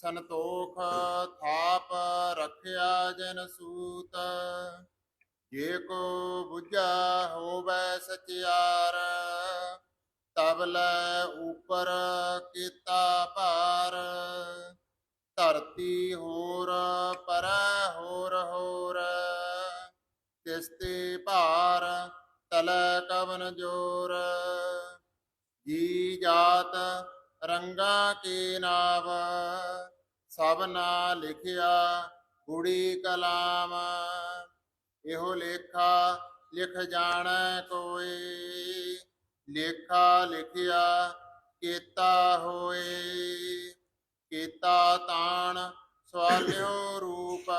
ਸੰਤੋਖ ਥਾਪ ਰੱਖਿਆ ਜਨ ਸੂਤ। ਜੇ ਕੋ ਬੁਝਾ ਹੋਵੇ ਸਚਿਆਰ, ਤਬ ਲੈ ਉਪਰ ਕੀਤਾ ਭਾਰ। ਧਰਤੀ ਹੋਰ, ਪਰ ਹੋਰ ਹੋਰ। ਤਿਸਤੇ ਭਾਰ, ਤਲੈ ਕਵਨ ਜੋਰ। ਜੀ ਜਾਤ ਰੰਗਾ ਕੇ ਨਾਵ ਸਭਨਾ ਲਿਖਿਆ ਗੁੜੀ ਕਲਾਮ। ਇਹੋ ਲੇਖਾ ਲਿਖ ਜਾਣੈ ਕੋਈ, ਲੇਖਾ ਲਿਖਿਆ ਕੀਤਾ ਹੋਏ। ਕੀਤਾ ਤਾਣ ਸਵਾਲਿਓ ਰੂਪ,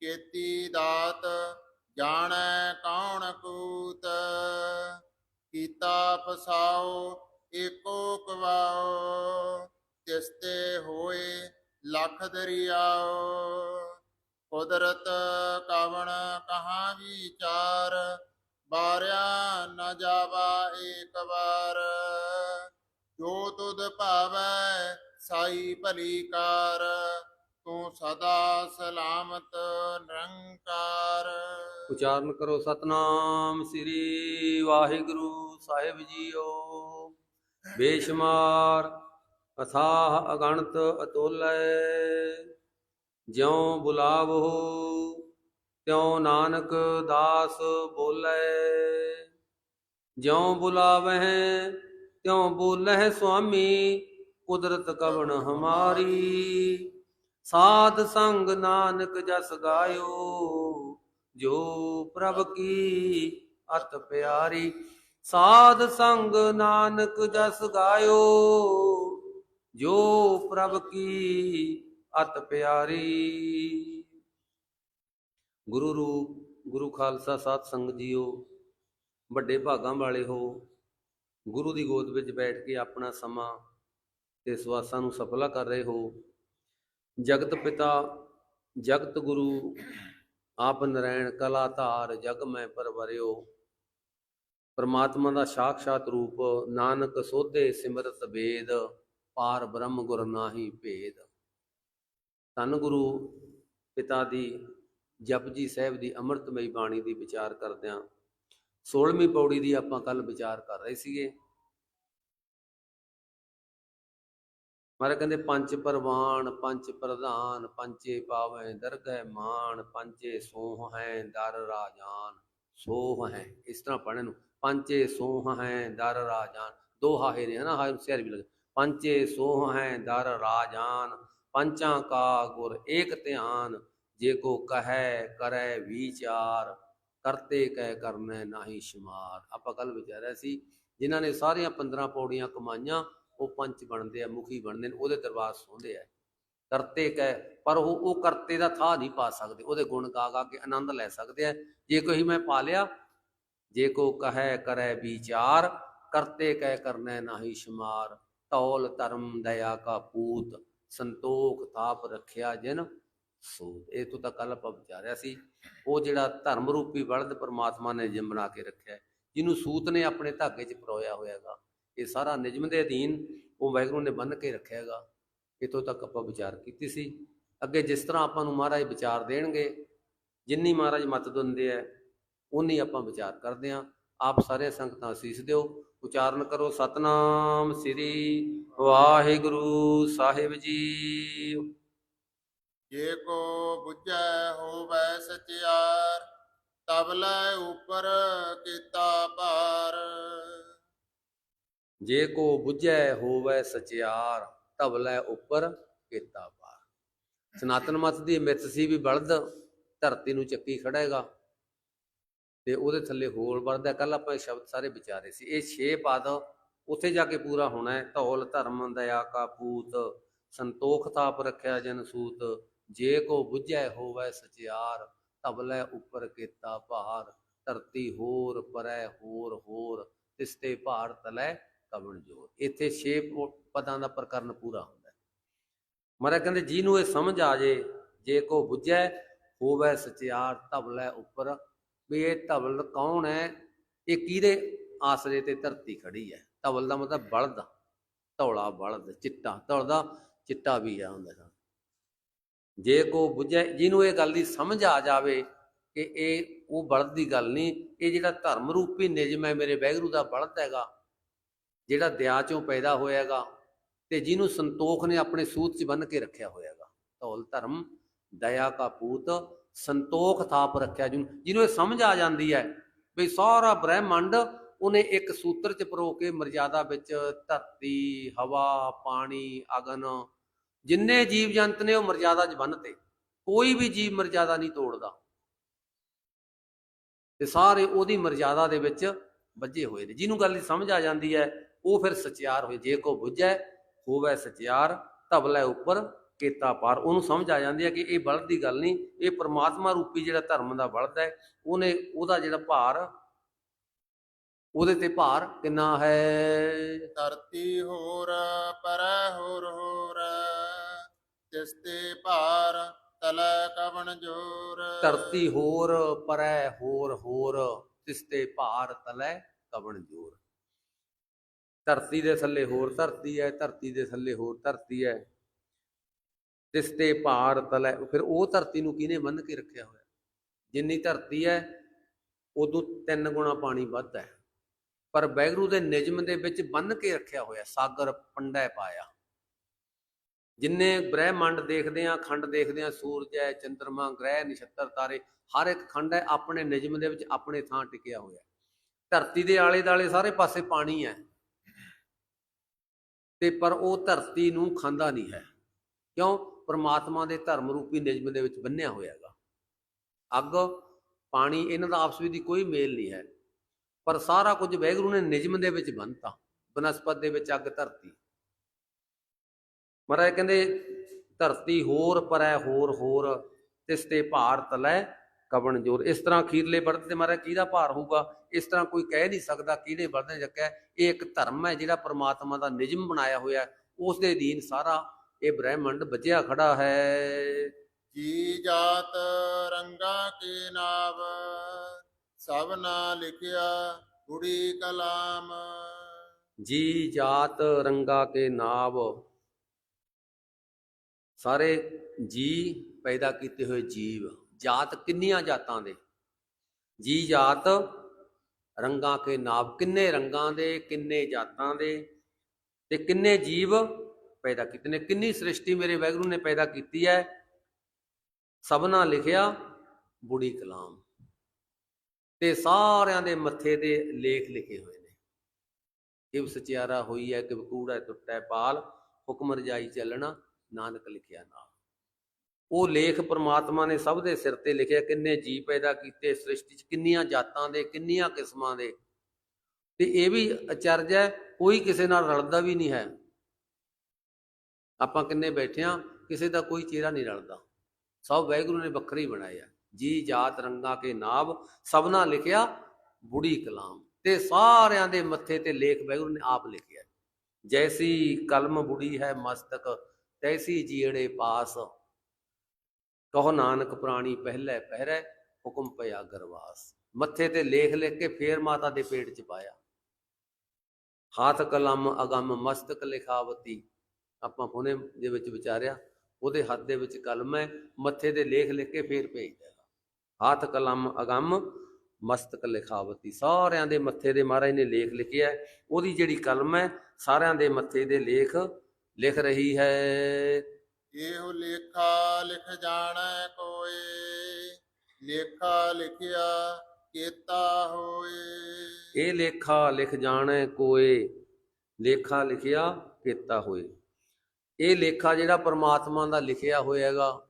ਕੀਤੀ ਦਾਤ ਜਾਣੈ ਕੌਣ ਕੂਤ। ਕੀਤਾ ਫਸਾਓ ਏਕੋ ਕਵਾਓ ਤਿਸਤੇ ਹੋਏ ਲਖ ਦਰਿਆਓ। ਕੁਦਰਤ ਕਵਣ ਕਹਾ ਵਿਚਾਰ, ਬਾਰਿਆ ਨ ਜਾਵਾ ਏਕ ਵਾਰ। ਜੋ ਤੁਧ ਭਾਵੈ ਸਾਈ ਭਲੀ ਕਾਰ, ਤੂੰ ਸਦਾ ਸਲਾਮਤ ਨਿਰੰਕਾਰ। ਉਚਾਰਨ ਕਰੋ ਸਤਨਾਮ ਸ੍ਰੀ ਵਾਹਿਗੁਰੂ ਸਾਹਿਬ ਜੀਓ। ਬੇਸ਼ਮਾਰ ਅਥਾਹ ਅਗਣਤ ਅਤੁਲੈ, ਜਿਉ ਬੁਲਾਵੋ, ਤਿਉ ਨਾਨਕ ਦਾਸ ਬੋਲੇ। ਜਿਉ ਬੁਲਾਵਹਿ, ਤਿਉ ਬੋਲਹਿ ਸੁਆਮੀ, ਕੁਦਰਤ ਕਵਣ ਹਮਾਰੀ। ਸਾਧ ਸੰਗ ਨਾਨਕ ਜਸ ਗਾਇਓ, ਜੋ ਪ੍ਰਭ ਕੀ ਅਤ ਪਿਆਰੀ। ਸਾਧ ਸੰਗ ਨਾਨਕ ਜਸ ਗਾਇਓ, ਜੋ ਪ੍ਰਭ ਕੀ ਅਤ ਪਿਆਰੀ। ਗੁਰੂ ਰੂਪ, ਗੁਰੂ ਖਾਲਸਾ ਸਾਧ ਸੰਗਤ ਜੀਓ, ਵੱਡੇ ਭਾਗਾਂ ਵਾਲੇ ਹੋ, ਗੁਰੂ ਦੀ ਗੋਦ ਵਿੱਚ ਬੈਠ ਕੇ ਆਪਣਾ ਸਮਾਂ ਤੇ ਸਵਾਸਾਂ ਨੂੰ ਸਫਲਾ ਕਰ ਰਹੇ ਹੋ। ਜਗਤ ਪਿਤਾ, ਜਗਤ ਗੁਰੂ, ਆਪ ਨਰਾਇਣ ਕਲਾ ਧਾਰ, ਜਗ ਮੈਂ ਪਰਵਰਿਓ। ਪਰਮਾਤਮਾ ਦਾ ਸਾਖਸ਼ਾਤ ਰੂਪ, ਨਾਨਕ ਸੋਧੇ ਸਿਮਰਤ ਵੇਦ, ਪਾਰ ਬ੍ਰਹਮ ਗੁਰ ਨਾਹੀ ਭੇਦ। ਧੰਨ ਗੁਰੂ ਪਿਤਾ ਦੀ ਜਪਜੀ ਸਾਹਿਬ ਦੀ ਅੰਮ੍ਰਿਤਮਈ ਬਾਣੀ ਦੀ ਵਿਚਾਰ ਕਰਦਿਆਂ 16ਵੀਂ ਪੌੜੀ ਦੀ ਆਪਾਂ ਕੱਲ ਵਿਚਾਰ ਕਰ ਰਹੇ ਸੀਗੇ। ਮਾਰੇ ਕਹਿੰਦੇ, ਪੰਜ ਪਰਵਾਨ, ਪੰਜ ਪ੍ਰਧਾਨ ਪੰਚੇ ਪਾਵੈ ਦਰਗਹਿ ਮਾਨ ਪੰਚੇ ਸੋਹ ਹੈ ਦਰ ਰਾਜਾਨ। ਸੋਹ ਹੈ ਇਸ ਤਰ੍ਹਾਂ ਪੜ੍ਹਨ ਨੂੰ। ਪੰਚੇ ਸੋਹ ਹੈ ਦਰ ਰਾਜਾਨ। ਦੋ ਹਾਹੇ ਨੇ ਹਨਾ ਹਾਹੇ ਨੂੰ ਸਿਰ ਵੀ ਲੱਗੇ ਪੰਚੇ ਸੋਹ ਹੈ ਦਰ ਰਾਜਾਨ। ਪੰਚਾਂ ਕਾ ਗੁਰ ਏਕ ਧਿਆਨ, ਜੇ ਕੋ ਕਹੈ ਕਰੈ ਵਿਚਾਰ। ਕਰਤੇ ਕਹਿ ਕਰਨੈ ਨਾਹੀ ਸ਼ਮਾਰ। ਆਪਾਂ ਕੱਲ ਵਿਚਾਰਿਆ ਸੀ, ਜਿਨ੍ਹਾਂ ਨੇ ਸਾਰੀਆਂ 15 ਪੌੜੀਆਂ ਕਮਾਈਆਂ, ਉਹ ਪੰਚ ਬਣਦੇ ਆ, ਮੁਖੀ ਬਣਦੇ ਨੇ, ਉਹਦੇ ਦਰਬਾਰ ਸੌਂਦੇ ਆ। ਕਰਤੇ ਕਹਿ ਪਰ ਉਹ ਉਹ ਕਰਤੇ ਦਾ ਥਾਂ ਨਹੀਂ ਪਾ ਸਕਦੇ। ਉਹਦੇ ਗੁਣ ਗਾ ਗਾ ਕੇ ਆਨੰਦ ਲੈ ਸਕਦੇ ਆ। ਜੇ ਕੋਈ ਮੈਂ ਪਾ ਲਿਆ ਜੇ ਕੋ ਕਹੈ ਕਰੈ ਵਿਚਾਰ, ਕਰਤੇ ਕਹਿ ਕਰਨੈ ਨਾਹੀ ਸ਼ਮਾਰ। ਤੌਲ ਧਰਮ ਦਇਆ ਕਾ ਪੂਤ, ਸੰਤੋਖ ਤਾਪ ਰੱਖਿਆ ਜਿਨ ਸੋ ਇਹ ਤੋਂ ਤਾਂ ਕੱਲ ਆਪਾਂ ਵਿਚਾਰਿਆ ਸੀ, ਉਹ ਜਿਹੜਾ ਧਰਮ ਰੂਪੀ ਬਲਦ ਪਰਮਾਤਮਾ ਨੇ ਜਿਮ ਬਣਾ ਕੇ ਰੱਖਿਆ, ਜਿਹਨੂੰ ਸੂਤ ਨੇ ਆਪਣੇ ਧਾਗੇ 'ਚ ਪਰੋਇਆ ਹੋਇਆਗਾ। ਇਹ ਸਾਰਾ ਨਿਯਮ ਦੇ ਅਧੀਨ ਉਹ ਵਾਹਿਗੁਰੂ ਨੇ ਬੰਨ ਕੇ ਰੱਖਿਆਗਾ। ਇਤੋਂ ਤੱਕ ਆਪਾਂ ਵਿਚਾਰ ਕੀਤੀ ਸੀ। ਅੱਗੇ ਜਿਸ ਤਰ੍ਹਾਂ ਆਪਾਂ ਨੂੰ ਮਹਾਰਾਜ ਵਿਚਾਰ ਦੇਣਗੇ, ਜਿੰਨੀ ਮਹਾਰਾਜ ਮਤ ਦਿੰਦੇ ਆ ਉਨੀ ਆਪਾਂ ਵਿਚਾਰ ਕਰਦੇ ਆ ਆਪ ਸਾਰੇ ਸੰਗਤਾਂ ਅਸੀਸ ਦਿਓ। ਉਚਾਰਨ ਕਰੋ ਸਤਨਾਮ ਸ੍ਰੀ ਵਾਹਿਗੁਰੂ ਸਾਹਿਬ ਜੀ। ਜੇ ਕੋ ਬੁਝੈ ਹੋਵੇ ਸਚਿਆਰ ਤਬ ਲੈ ਉਪਰ ਕੀਤਾ ਭਾਰ। ਜੇ ਕੋ ਬੁਝੈ ਹੋਵੇ ਸਚਿਆਰ ਧਵਲੇ ਉੱਪਰ ਕੀਤਾ ਪਾਰ ਸਨਾਤਨ ਮਤ ਦੀ ਮਿੱਥ ਸੀ ਵੀ ਬਲਦ ਧਰਤੀ ਨੂੰ ਚੱਕੀ ਖੜੇਗਾ ਤੇ ਉਹਦੇ ਥੱਲੇ ਹੋਰ ਵਰਦਾ ਕੱਲ ਆਪਾਂ ਇਹ ਸ਼ਬਦ ਸਾਰੇ ਵਿਚਾਰੇ ਸੀ। ਇਹ ਛੇ ਪਦ ਉੱਥੇ ਜਾ ਕੇ ਪੂਰਾ ਹੋਣਾ ਹੈ। ਧੌਲ, ਧਰਮ, ਦਇਆ ਕਾ ਪੂਤ, ਸੰਤੋਖ ਤਾਪ ਰੱਖਿਆ ਜਨ ਸੂਤ, ਜੇ ਕੋ ਬੁਝੈ ਹੋਵੇ ਸਚਿਆਰ ਧਵਲੇ ਉੱਪਰ ਕੀਤਾ ਭਾਰ, ਧਰਤੀ ਹੋਰ ਪਰੈ ਹੋਰ ਹੋਰ, ਤਿਸਤੇ ਭਾਰ ਤਲੈ ਕਵਣ ਜੋਰ। ਇੱਥੇ ਛੇ ਪਦਾਂ ਦਾ ਪ੍ਰਕਰਨ ਪੂਰਾ ਹੁੰਦਾ ਹੈ। ਮਹਾਰਾਜ ਕਹਿੰਦੇ, ਜਿਹਨੂੰ ਇਹ ਸਮਝ ਆ ਜੇ ਜੇ ਕੋ ਬੁੱਝੈ ਹੋਵੇ ਸਚਿਆਰ ਧਵਲੇ ਉੱਪਰ ਵੀ ਇਹ ਧਵਲ ਕੌਣ ਹੈ? ਇਹ ਕਿਹਦੇ ਆਸਰੇ ਤੇ ਧਰਤੀ ਖੜੀ ਹੈ? ਧਵਲ ਦਾ ਮਤਲਬ ਬਲਦ ਧੌਲਾ ਬਲਦ, ਚਿੱਟਾ, ਧੌਲ ਦਾ ਚਿੱਟਾ ਵੀ ਆ ਹੁੰਦਾ ਸਾਰਾ ਜੇ ਕੋ ਬੁਝੇ, ਜਿਹਨੂੰ ਇਹ ਗੱਲ ਦੀ ਸਮਝ ਆ ਜਾਵੇ ਕਿ ਇਹ, ਉਹ ਬਲਦ ਦੀ ਗੱਲ ਨਹੀਂ, ਇਹ ਜਿਹੜਾ ਧਰਮ ਰੂਪੀ ਨਿਯਮ ਹੈ ਮੇਰੇ ਵੈਗਰੂ ਦਾ ਬਲਦ ਹੈਗਾ, ਜਿਹੜਾ ਦਇਆ ਚੋਂ ਪੈਦਾ ਹੋਇਆਗਾ ਤੇ ਜਿਹਨੂੰ ਸੰਤੋਖ ਨੇ ਆਪਣੇ ਸੂਤ 'ਚ ਬੰਨ ਕੇ ਰੱਖਿਆ ਹੋਇਆਗਾ। ਧੌਲ ਧਰਮ, ਦਇਆ ਕਾ ਪੂਤ ਸੰਤੋਖ ਥਾਪ ਰੱਖਿਆ ਜਿਹਨੂੰ ਜਿਹਨੂੰ ਇਹ ਸਮਝ ਆ ਜਾਂਦੀ ਹੈ ਵੀ ਸਾਰਾ ਬ੍ਰਹਿਮੰਡ ਉਹਨੇ ਇੱਕ ਸੂਤਰ 'ਚ ਪਰੋ ਕੇ ਮਰਜ਼ਾਦਾ ਵਿੱਚ ਧਰਤੀ, ਹਵਾ, ਪਾਣੀ, ਅਗਨ, ਜਿੰਨੇ ਜੀਵ ਜੰਤ ਨੇ ਉਹ ਮਰਜ਼ਾਦਾ 'ਚ ਬੰਨਤੇ। ਕੋਈ ਵੀ ਜੀਵ ਮਰਜ਼ਾਦਾ ਨਹੀਂ ਤੋੜਦਾ। ਤੇ ਸਾਰੇ ਉਹਦੀ ਮਰਜ਼ਾਦਾ ਦੇ ਵਿੱਚ ਵੱਜੇ ਹੋਏ ਨੇ। ਜਿਹਨੂੰ ਗੱਲ ਦੀ ਸਮਝ ਆ ਜਾਂਦੀ ਹੈ, ਉਹ ਫਿਰ ਸਚਿਆਰ ਹੋਏ। ਜੇ ਕੋ ਬੁੱਝੈ ਹੋਵੇ ਸਚਿਆਰ ਤਬਲੇ ਉੱਪਰ ਕੀਤਾ ਪਾਰ। ਉਹਨੂੰ ਸਮਝ ਆ ਜਾਂਦੀ ਹੈ ਕਿ ਇਹ ਬਲਦ ਦੀ ਗੱਲ ਨਹੀਂ ਇਹ ਪ੍ਰਮਾਤਮਾ ਰੂਪੀ ਜਿਹੜਾ ਧਰਮ ਦਾ ਬਲਦ ਹੈ ਉਹਨੇ ਉਹਦਾ ਜਿਹੜਾ ਭਾਰ ਉਹਦੇ ਤੇ ਭਾਰ ਕਿੰਨਾ ਹੈ? ਧਰਤੀ ਹੋਰ ਪਰੈ ਹੋਰ ਹੋਰ ਤਿਸਤੇ ਭਾਰ ਤਲੈ ਕਵਣ ਜੋਰ। ਧਰਤੀ ਹੋਰ ਪਰੈ ਹੋਰ ਹੋਰ ਤਿਸਤੇ ਭਾਰ ਤਲੈ ਕਵਣ ਜੋਰ। ਧਰਤੀ ਦੇ ਥੱਲੇ ਹੋਰ ਧਰਤੀ ਹੈ ਧਰਤੀ ਦੇ ਥੱਲੇ ਹੋਰ ਧਰਤੀ ਹੈ। ਤਿਸਤੇ ਭਾਰ ਤਲੈ। ਫਿਰ ਉਹ ਧਰਤੀ ਨੂੰ ਕਿਹਨੇ ਬੰਨ ਕੇ ਰੱਖਿਆ ਹੋਇਆ? ਜਿੰਨੀ ਧਰਤੀ ਹੈ, ਉਦੋਂ ਤਿੰਨ ਗੁਣਾ ਪਾਣੀ ਵੱਧਦਾ ਹੈ। ਪਰ ਬੈਗਰੂ ਦੇ ਨਿਯਮ ਦੇ ਵਿੱਚ ਬੰਨ ਕੇ ਰੱਖਿਆ ਹੋਇਆ, ਸਾਗਰ ਪੰਡੈ ਪਾਇਆ। ਜਿੰਨੇ ਬ੍ਰਹਿਮੰਡ ਦੇਖਦੇ ਆ ਖੰਡ ਦੇਖਦੇ ਆ ਸੂਰਜ ਹੈ ਚੰ드ਰਮਾ ਗ੍ਰਹਿ, ਨਛੱਤਰ, ਤਾਰੇ, ਹਰ ਇੱਕ ਖੰਡ ਹੈ, ਆਪਣੇ ਨਿਯਮ ਦੇ ਵਿੱਚ ਆਪਣੇ ਥਾਂ ਟਿਕਿਆ ਹੋਇਆ। ਧਰਤੀ ਦੇ ਆਲੇ ਦਾਲੇ ਸਾਰੇ ਪਾਸੇ ਪਾਣੀ ਹੈ। ਤੇ ਪਰ ਉਹ ਧਰਤੀ ਨੂੰ ਖਾਂਦਾ ਨਹੀਂ ਹੈ। ਕਿਉਂ? ਪਰਮਾਤਮਾ ਦੇ ਧਰਮ ਰੂਪੀ ਨਿਯਮ ਦੇ ਵਿੱਚ ਬੰਨਿਆ ਹੋਇਆ ਹੈਗਾ। ਅੱਗ, ਪਾਣੀ, ਇਹਨਾਂ ਦਾ ਆਪਸ ਵਿੱਚ ਕੋਈ ਮੇਲ ਨਹੀਂ ਹੈ। ਪਰ ਸਾਰਾ ਕੁਝ ਵੈਗਰੂ ਨੇ ਨਿਯਮ ਦੇ ਵਿੱਚ ਬੰਨਤਾ। ਬਨਸਪਤ ਦੇ ਵਿੱਚ ਅੱਗ ਧਰਤੀ। ਮਹਾਰਾਜ ਕਹਿੰਦੇ, ਧਰਤੀ ਹੋਰ ਪਰੈ, ਹੋਰ ਹੋਰ, ਤਿਸ ਤੇ ਭਾਰ ਤਲੈ, ਕਵਣ ਜੋਰ। ਇਸ ਤਰ੍ਹਾਂ ਖੀਰਲੇ ਬਰਤ ਤੇ ਮਹਾਰਾਜ ਕਿਹਦਾ ਭਾਰ ਹੋਊਗਾ? ਇਸ ਤਰ੍ਹਾਂ ਕੋਈ ਕਹਿ ਨਹੀਂ ਸਕਦਾ ਕਿਹਦੇ ਬਰਤ ਨੇ ਇਹ ਇੱਕ ਧਰਮ ਹੈ ਜਿਹੜਾ ਪ੍ਰਮਾਤਮਾ ਦਾ ਨਿਯਮ ਬਣਾਇਆ ਹੋਇਆ ਉਸ ਦੇ ਅਧੀਨ ਸਾਰਾ ਇਹ ਬ੍ਰਹਿਮੰਡ ਬਚਿਆ ਖੜਾ ਹੈ। ਜੀ ਜਾਤ ਰੰਗਾ ਕੇ ਨਾਵ ਸਭ ਨਾ ਲਿਖਿਆ ਗੁੜੀ ਕਲਾਮ। ਜੀ ਜਾਤ ਰੰਗਾ ਕੇ ਨਾਵ ਸਾਰੇ ਜੀ ਪੈਦਾ ਕੀਤੇ ਹੋਏ ਜੀਵ ਜਾਤ ਕਿੰਨੀਆਂ ਜਾਤਾਂ ਦੇ? ਜੀ ਜਾਤ ਰੰਗਾਂ ਕੇ ਨਾਵ ਕਿੰਨੇ ਰੰਗਾਂ ਦੇ ਕਿੰਨੇ ਜਾਤਾਂ ਦੇ ਤੇ ਕਿੰਨੇ ਜੀਵ ਪੈਦਾ ਕੀਤੇ ਨੇ, ਕਿੰਨੀ ਸ੍ਰਿਸ਼ਟੀ ਮੇਰੇ ਵੈਗਰੂ ਨੇ ਪੈਦਾ ਕੀਤੀ ਹੈ? ਸਭਨਾ ਲਿਖਿਆ, ਬੁੜੀ ਕਲਾਮ। ਤੇ ਸਾਰਿਆਂ ਦੇ ਮੱਥੇ ਤੇ ਲੇਖ ਲਿਖੇ ਹੋਏ ਨੇ। ਕਿਵ ਸਚਿਆਰਾ ਹੋਈ ਹੈ, ਕਿਵ ਕੂੜਾ ਟੁੱਟੈ ਪਾਲ ਹੁਕਮ ਰਜਾਈ ਚੱਲਣਾ, ਨਾਨਕ ਲਿਖਿਆ ਨਾਮ। ਉਹ ਲੇਖ ਪ੍ਰਮਾਤਮਾ ਨੇ ਸਭ ਦੇ ਸਿਰ ਤੇ ਲਿਖਿਆ, ਕਿੰਨੇ ਜੀ ਪੈਦਾ ਕੀਤੇ ਸ੍ਰਿਸ਼ਟੀ 'ਚ, ਕਿੰਨੀਆਂ ਜਾਤਾਂ ਦੇ, ਕਿੰਨੀਆਂ ਕਿਸਮਾਂ ਦੇ। ਤੇ ਇਹ ਵੀ ਅਚਰਜ ਹੈ, ਕੋਈ ਕਿਸੇ ਨਾਲ ਰਲਦਾ ਵੀ ਨਹੀਂ ਹੈ। ਆਪਾਂ ਕਿੰਨੇ ਬੈਠੇ ਆ, ਕਿਸੇ ਦਾ ਕੋਈ ਚਿਹਰਾ ਨਹੀਂ ਰਲਦਾ। ਸਭ ਵੈਗੁਰੂ ਨੇ ਵੱਖਰੇ ਹੀ ਬਣਾਇਆ ਜੀ ਜਾਤ ਰੰਗਾ ਕੇ ਨਾਭ ਸਭਨਾ ਲਿਖਿਆ ਬੁੜੀ ਕਲਾਮ। ਤੇ ਸਾਰਿਆਂ ਦੇ ਮੱਥੇ ਤੇ ਲੇਖ ਵੈਗੁਰੂ ਨੇ ਆਪ ਲਿਖਿਆ ਜੈਸੀ ਕਲਮ ਬੁੜੀ ਹੈ ਮਸਤਕ, ਤੈਸੀ ਜੀੜੇ ਪਾਸ। ਕਹੋ ਨਾਨਕ ਪ੍ਰਾਣੀ ਪਹਿਲੇ ਪਹਿਰੇ, ਹੁਕਮ ਪਿਆ ਗਰਵਾਸ। ਮੱਥੇ ਤੇ ਲੇਖ ਲਿਖ ਕੇ ਫੇਰ ਮਾਤਾ ਦੇ ਪੇਟ ਚ ਪਾਇਆ। ਹਾਥ ਕਲਮ ਅਗੰਮ ਮਸਤਕ ਲਿਖਾਵਤੀ। ਆਪਾਂ ਹੁਣੇ ਦੇ ਵਿੱਚ ਵਿਚਾਰਿਆ ਉਹਦੇ ਹੱਥ ਦੇ ਵਿੱਚ ਕਲਮ ਹੈ ਮੱਥੇ ਤੇ ਲੇਖ ਲਿਖ ਕੇ ਫੇਰ ਭੇਜਦਾ ਹੱਥ ਕਲਮ ਅਗੰਮ ਮਸਤਕ ਲਿਖਾਵਤੀ ਸਾਰਿਆਂ ਦੇ ਮੱਥੇ ਦੇ ਮਹਾਰਾਜ ਨੇ ਲੇਖ ਲਿਖਿਆ। ਉਹਦੀ ਜਿਹੜੀ ਕਲਮ ਹੈ ਸਾਰਿਆਂ ਦੇ ਮੱਥੇ ਦੇ ਲੇਖ ਲਿਖ ਰਹੀ ਹੈ। ਇਹੋ ਲੇਖਾ ਲਿਖ ਜਾਣੈ ਕੋਏ ਲੇਖਾ ਲਿਖਿਆ ਕੀਤਾ ਹੋਏ। ਇਹ ਲੇਖਾ ਲਿਖ ਜਾਣੈ ਕੋਏ ਲੇਖਾ ਲਿਖਿਆ ਕੀਤਾ ਹੋਏ। ਇਹ ਲੇਖਾ ਜਿਹੜਾ ਪਰਮਾਤਮਾ ਦਾ ਲਿਖਿਆ ਹੋਇਆ ਹੈਗਾ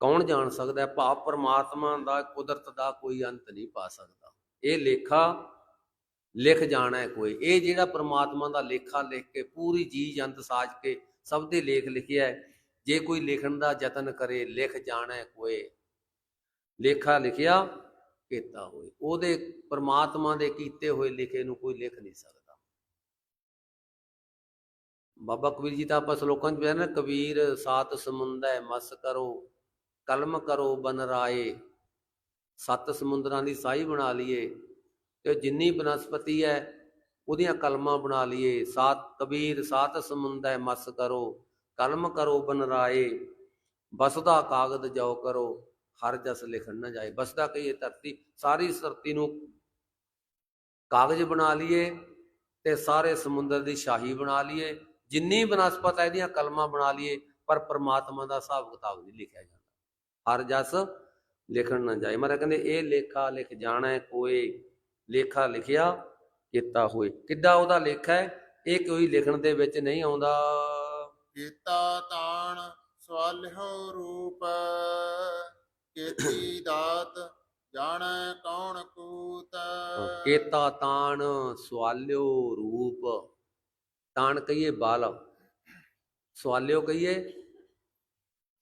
ਕੌਣ ਜਾਣ ਸਕਦਾ? ਹੈ ਭਾਵ ਪਰਮਾਤਮਾ ਦਾ, ਕੁਦਰਤ ਦਾ ਕੋਈ ਅੰਤ ਨਹੀਂ ਪਾ ਸਕਦਾ। ਇਹ ਲੇਖਾ ਲਿਖ ਜਾਣਾ ਹੈ ਕੋਈ। ਇਹ ਜਿਹੜਾ ਪ੍ਰਮਾਤਮਾ ਦਾ ਲੇਖਾ ਲਿਖ ਕੇ, ਪੂਰੀ ਜੀ ਜੰਤ ਸਾਜ ਕੇ ਸਭ ਦੇ ਲੇਖ ਲਿਖਿਆ ਹੈ, ਜੇ ਕੋਈ ਲਿਖਣ ਦਾ ਯਤਨ ਕਰੇ, ਲਿਖ ਜਾਣਾ ਹੈ ਕੋਈ। ਲੇਖਾ ਲਿਖਿਆ, ਕੀਤਾ ਹੋਏ। ਉਹਦੇ ਪਰਮਾਤਮਾ ਦੇ ਕੀਤੇ ਹੋਏ ਲਿਖੇ ਨੂੰ ਕੋਈ ਲਿਖ ਨਹੀਂ ਸਕਦਾ। ਬਾਬਾ ਕਬੀਰ ਜੀ ਤਾਂ ਆਪਾਂ ਸ਼ਲੋਕਾਂ 'ਚ ਬਿਆਨ ਨਾ, ਕਬੀਰ ਸਾਤ ਸਮੁੰਦੈ, ਮਸ ਕਰੋ, ਕਲਮ ਕਰੋ, ਬਨ ਰਾਏ। ਸੱਤ ਸਮੁੰਦਰਾਂ ਦੀ ਸਾਈ ਬਣਾ ਲਈਏ, ਤੇ ਜਿੰਨੀ ਬਨਸਪਤੀ ਹੈ, ਉਹਦੀਆਂ ਕਲਮਾਂ ਬਣਾ ਲਈਏ। ਸਾਤ, ਕਬੀਰ ਸਾਤ ਸਮੁੰਦੈ, ਮਸ ਕਰੋ, ਕਲਮ ਕਰੋ ਬਨਰਾਏ ਬਸਦਾ ਕਾਗਦ ਜਾਓ ਕਰੋ, ਹਰ ਜਸ ਲਿਖਣ ਨਾ ਜਾਏ। ਬਸਦਾ ਕਹੀਏ ਧਰਤੀ, ਸਾਰੀ ਧਰਤੀ ਨੂੰ ਕਾਗਜ਼ ਬਣਾ ਲਈਏ, ਤੇ ਸਾਰੇ ਸਮੁੰਦਰ ਦੀ ਸ਼ਾਹੀ ਬਣਾ ਲਈਏ। ਜਿੰਨੀ ਬਨਸਪਤ ਹੈ ਇਹਦੀਆਂ ਕਲਮਾਂ ਬਣਾ ਲਈਏ ਪਰ ਪ੍ਰਮਾਤਮਾ ਦਾ ਹਿਸਾਬ ਕਿਤਾਬ ਨਹੀਂ ਲਿਖਿਆ ਜਾਂਦਾ। ਹਰ ਜਸ ਲਿਖਣ ਨਾ ਜਾਏ। ਮਹਾਰਾਜ ਕਹਿੰਦੇ ਇਹ ਲੇਖਾ ਲਿਖ ਜਾਣਾ ਕੋਏ ਲੇਖਾ ਲਿਖਿਆ ਕੀਤਾ ਹੋਏ। ਕਿੱਡਾ ਉਹਦਾ ਲੇਖਾ ਹੈ ਇਹ ਕੋਈ ਲਿਖਣ ਦੇ ਵਿੱਚ ਨਹੀਂ ਆਉਂਦਾ। ਕੀਤਾ ਤਾਣ ਸਵਾਲਿਓ ਰੂਪ ਕੀਤੀ ਦਾਤ ਜਾਣੈ ਕੌਣ ਕੂਤ। ਕੇਤਾ ਤਾਣ ਸਵਾਲਿਓ ਰੂਪ। ਤਾਣ ਕਹੀਏ ਬਾਲ ਸਵਾਲਿਓ ਕਹੀਏ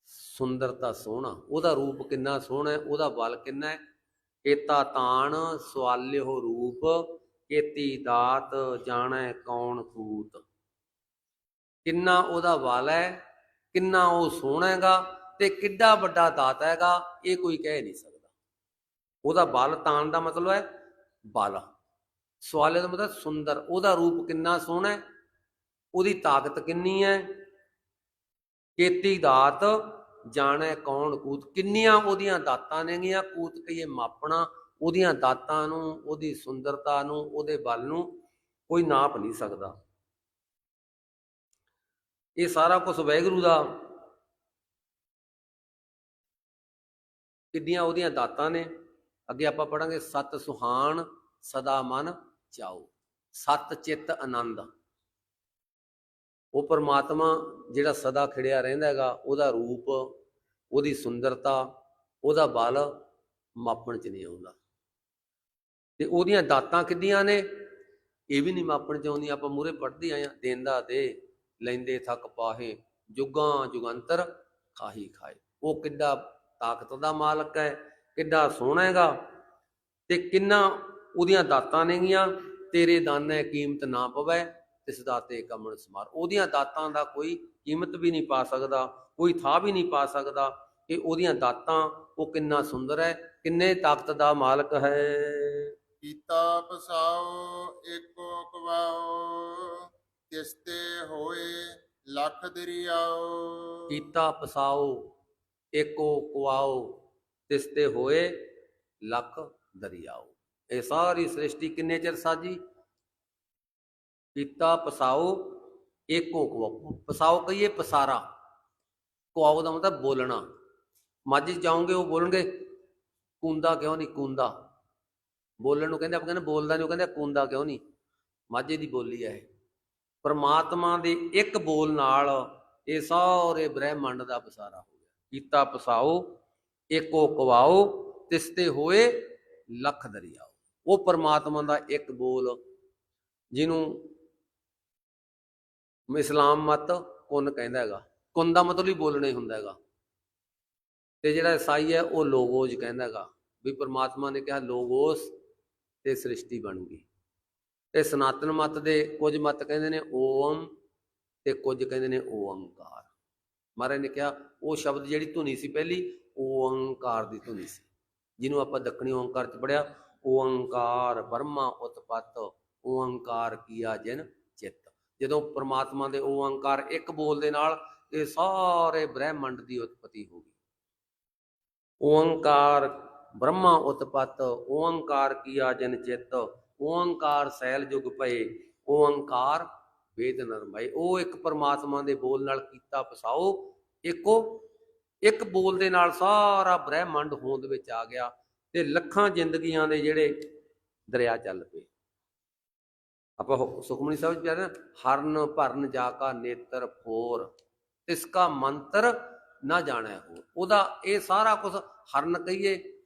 ਸੁੰਦਰਤਾ ਸੋਹਣਾ ਉਹਦਾ ਰੂਪ ਕਿੰਨਾ ਸੋਹਣਾ ਹੈ ਉਹਦਾ ਬਲ ਕਿੰਨਾ ਹੈ ਕੇਤਾ ਤਾਣ ਸਵਾਲਿਓ ਰੂਪ ਕੇਤੀ ਦਾਤ ਜਾਣੈ ਕੌਣ ਕੂਤ ਕਿੰਨਾ ਉਹਦਾ ਬਲ ਹੈ ਕਿੰਨਾ ਉਹ ਸੋਹਣਾ ਹੈਗਾ ਤੇ ਕਿੱਡਾ ਵੱਡਾ ਦਾਤ ਹੈਗਾ ਇਹ ਕੋਈ ਕਹਿ ਨਹੀਂ ਸਕਦਾ ਉਹਦਾ ਬਲ ਤਾਣ ਦਾ ਮਤਲਬ ਹੈ ਬਲ ਸਵਾਲੇ ਦਾ ਮਤਲਬ ਸੁੰਦਰ ਉਹਦਾ ਰੂਪ ਕਿੰਨਾ ਸੋਹਣਾ ਹੈ ਉਹਦੀ ਤਾਕਤ ਕਿੰਨੀ ਹੈ? ਕੀਤੀ ਦਾਤ ਜਾਣੈ ਕੌਣ ਕੂਤ? ਕਿੰਨੀਆਂ ਉਹਦੀਆਂ ਦਾਤਾਂ ਨੇਗੀਆਂ? ਕੂਤ ਕਹੀਏ ਮਾਪਣਾ, ਉਹਦੀਆਂ ਦਾਤਾਂ ਨੂੰ, ਉਹਦੀ ਸੁੰਦਰਤਾ ਨੂੰ, ਉਹਦੇ ਬਲ ਨੂੰ ਕੋਈ ਨਾਪ ਨਹੀਂ ਸਕਦਾ। ਇਹ ਸਾਰਾ ਕੁਝ ਵੈਗਰੂ ਦਾ। ਕਿੰਨੀਆਂ ਉਹਦੀਆਂ ਦਾਤਾਂ ਨੇ? ਅੱਗੇ ਆਪਾਂ ਪੜਾਂਗੇ, ਸਤ ਸੁਹਾਣ ਸਦਾ ਮਨ ਚਾਓ ਸਤ ਚਿੱਤ ਆਨੰਦ। ਉਹ ਪਰਮਾਤਮਾ ਜਿਹੜਾ ਸਦਾ ਖਿੜਿਆ ਰਹਿੰਦਾ ਹੈਗਾ, ਉਹਦਾ ਰੂਪ, ਉਹਦੀ ਸੁੰਦਰਤਾ, ਉਹਦਾ ਬਲ ਮਾਪਣ ਚ ਨਹੀਂ ਆਉਂਦਾ। ਤੇ ਉਹਦੀਆਂ ਦਾਤਾਂ ਕਿੱਦੀਆਂ ਨੇ? ਇਹ ਵੀ ਨਹੀਂ ਮਾਪਣ ਚ ਆਉਂਦੀਆਂ। ਆਪਾਂ ਮੂਰੇ ਪੜਦੇ ਆਏ ਆ ਦੇਂਦਾ ਦੇ, ਲੈਂਦੇ ਥੱਕ ਪਾਹੇ, ਜੁਗਾਂ ਜੁਗੰਤਰ ਖਾਹੀ ਖਾਏ। ਉਹ ਕਿੱਡਾ ਤਾਕਤ ਦਾ ਮਾਲਕ ਹੈ, ਕਿੱਡਾ ਸੋਹਣਾ ਹੈਗਾ। ਤੇ ਕਿੰਨਾ ਉਹਦੀਆਂ ਦਾਤਾਂ ਨੇਗੀਆਂ? ਤੇਰੇ ਦਾਨੇ ਕੀਮਤ ਨਾ ਪਵੇ। ਤਿਸ ਦਾਤੇ ਕਮਣ ਸਮਾਰ। ਉਹਦੀਆਂ ਦਾਤਾਂ ਦਾ ਕੋਈ ਕੀਮਤ ਵੀ ਨਹੀਂ ਪਾ ਸਕਦਾ ਕੋਈ ਥਾਂ ਵੀ ਨਹੀਂ ਪਾ ਸਕਦਾ ਕਿ ਉਹਦੀਆਂ ਦਾਤਾਂ ਉਹ ਕਿੰਨਾ ਸੁੰਦਰ ਹੈ ਕਿੰਨੇ ਤਾਕਤ ਦਾ ਮਾਲਕ ਹੈ। ਕੀਤਾ ਪਸਾਓ ਏਕੋ ਕਵਾਓ ਤਿਸਤੇ ਹੋਏ ਲੱਖ ਦਰਿਆਓ। ਕੀਤਾ ਪਸਾਓ ਏਕੋ ਕੁਆਓ ਤਿਸ ਤੇ ਹੋਏ ਲੱਖ ਦਰਿਆਓ। ਇਹ ਸਾਰੀ ਸ੍ਰਿਸ਼ਟੀ ਕਿੰਨੇ ਚਿਰ ਸਾਜੀ? ਪੀਤਾ ਪਸਾਓ ਏਕੋ ਕੁਆਓ ਪਸਾਓ ਕਹੀਏ ਪਸਾਰਾ। ਕੁਆਓ ਦਾ ਮਤਲਬ ਬੋਲਣਾ। ਮਾਝੀ ਜਾਓਗੇ, ਉਹ ਬੋਲਣਗੇ, ਕੁੰਦਾ ਕਿਉਂ ਨਹੀਂ, ਕੁੰਦਾ। ਬੋਲਣ ਨੂੰ ਕਹਿੰਦੇ, ਆਪਾਂ ਕਹਿੰਦੇ ਬੋਲਦਾ ਨਹੀਂ, ਉਹ ਕਹਿੰਦੇ ਕੁੰਦਾ ਕਿਉਂ ਨਹੀਂ। ਮਾਝੇ ਦੀ ਬੋਲੀ ਹੈ ਇਹ। ਪਰਮਾਤਮਾ ਦੇ ਇੱਕ ਬੋਲ ਨਾਲ ਇਹ ਸਾਰੇ ਬ੍ਰਹਿਮੰਡ ਦਾ ਪਸਾਰਾ ਹੋ ਗਿਆ। ਕੀਤਾ ਪਸਾਓ ਏਕੋ ਕਵਾਓ, ਤਿਸਤੇ ਹੋਏ ਲੱਖ ਦਰਿਆਓ ਉਹ ਪਰਮਾਤਮਾ ਦਾ ਇੱਕ ਬੋਲ, ਜਿਹਨੂੰ ਇਸਲਾਮ ਮਤ ਕੁਨ ਕਹਿੰਦਾ ਹੈਗਾ। ਕੁਨ ਦਾ ਮਤਲਬ ਹੀ ਬੋਲਣਾ ਹੀ ਹੁੰਦਾ ਹੈਗਾ। ਤੇ ਜਿਹੜਾ ਈਸਾਈ ਹੈ, ਉਹ ਲੋਗੋਜ ਕਹਿੰਦਾ ਹੈਗਾ ਵੀ ਪਰਮਾਤਮਾ ਨੇ ਕਿਹਾ ਲੋਗੋਸ ਤੇ ਸ੍ਰਿਸ਼ਟੀ ਬਣ ਗਈ। ਤੇ ਸਨਾਤਨ ਮਤ ਦੇ ਕੁਝ ਮਤ ਕਹਿੰਦੇ ਨੇ ਓਮ ਤੇ ਕੁਝ ਕਹਿੰਦੇ ਨੇ ਓੰਕਾਰ ਮਹਾਰਾਜ ਨੇ ਕਿਹਾ, ਉਹ ਸ਼ਬਦ ਜਿਹੜੀ ਧੁਨੀ ਸੀ ਪਹਿਲੀ ਓੰਕਾਰ ਦੀ ਧੁਨੀ ਸੀ। ਜਿਹਨੂੰ ਆਪਾਂ ਦੱਖਣੀ ਓੰਕਾਰ ਚ ਪੜਿਆ ਓੰਕਾਰ ਬਰਮਾ ਉਤਪਤ ਓੰਕਾਰ ਕੀਆ ਜਿਨ ਜਦੋਂ ਪ੍ਰਮਾਤਮਾ ਦੇ ਓੰਕਾਰ ਇੱਕ ਬੋਲ ਦੇ ਨਾਲ ਇਹ ਸਾਰੇ ਬ੍ਰਹਿਮੰਡ ਦੀ ਉਤਪਤੀ ਹੋ ਗਈ। ਓੰਕਾਰ ਬ੍ਰਹਮਾ ਉਤਪਤ ਓੰਕਾਰ ਕੀਆ ਜਨ ਚਿਤ ਓੰਕਾਰ ਸੈਲ ਜੁਗ ਪਏ ਓੰਕਾਰ ਵੇਦ ਨਰਮਏ। ਉਹ ਇੱਕ ਪਰਮਾਤਮਾ ਦੇ ਬੋਲ ਨਾਲ ਕੀਤਾ ਪਸਾਓ, ਇੱਕੋ, ਇੱਕ ਬੋਲ ਦੇ ਨਾਲ ਸਾਰਾ ਬ੍ਰਹਿਮੰਡ ਹੋਂਦ ਵਿੱਚ ਆ ਗਿਆ ਤੇ ਲੱਖਾਂ ਜ਼ਿੰਦਗੀਆਂ ਦੇ ਜਿਹੜੇ ਦਰਿਆ ਚੱਲ ਪਏ। ਆਪਾਂ ਹੁ- ਸੁਖਮਨੀ ਸਾਹਿਬ ਚ ਕਹਿੰਦੇ ਹਰਨ ਭਰਨ ਜਾ ਕਾ ਨੇਤਰ ਫੋਰ, ਤਿਸ ਕਾ ਮੰਤਰ ਨਾ ਜਾਣੈ ਹੋਰ। ਉਹਦਾ ਇਹ ਸਾਰਾ ਕੁਝ ਹਰਨ ਕਹੀਏ,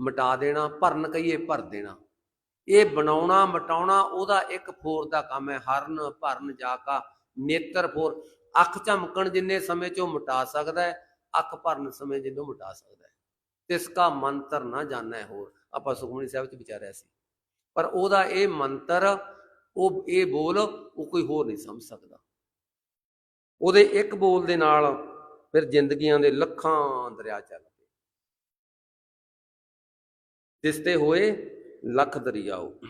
ਮਿਟਾ ਦੇਣਾ, ਭਰਨ ਕਹੀਏ, ਭਰ ਦੇਣਾ। ਇਹ ਬਣਾਉਣਾ, ਮਟਾਉਣਾ, ਉਹਦਾ ਇੱਕ ਫੋਰ ਦਾ ਕੰਮ ਹੈ, ਹਰਨ ਭਰਨ ਜਾ ਕਾ ਨੇਤਰ ਫੋਰ। ਅੱਖ ਝਮਕਣ ਜਿੰਨੇ ਸਮੇਂ ਚ ਉਹ ਮਿਟਾ ਸਕਦਾ ਹੈ, ਅੱਖ ਭਰਨ ਸਮੇਂ ਜਿੰਨੂੰ ਮਿਟਾ ਸਕਦਾ ਹੈ। ਤਿਸ ਕਾ ਮੰਤਰ ਨਾ ਜਾਣੈ ਹੋਰ। ਆਪਾਂ ਸੁਖਮਨੀ ਸਾਹਿਬ ਚ ਵਿਚਾਰਿਆ ਸੀ। ਪਰ ਉਹਦਾ ਇਹ ਮੰਤਰ, ਉਹ ਇਹ ਬੋਲ, ਉਹ ਕੋਈ ਹੋਰ ਨਹੀਂ ਸਮਝ ਸਕਦਾ। ਉਹਦੇ ਇੱਕ ਬੋਲ ਦੇ ਨਾਲ ਫਿਰ ਜ਼ਿੰਦਗੀਆਂ ਦੇ ਲੱਖਾਂ ਦਰਿਆ ਚੱਲ ਪਏ। ਤਿਸ ਹੋਏ ਲੱਖ ਦਰਿਆਓ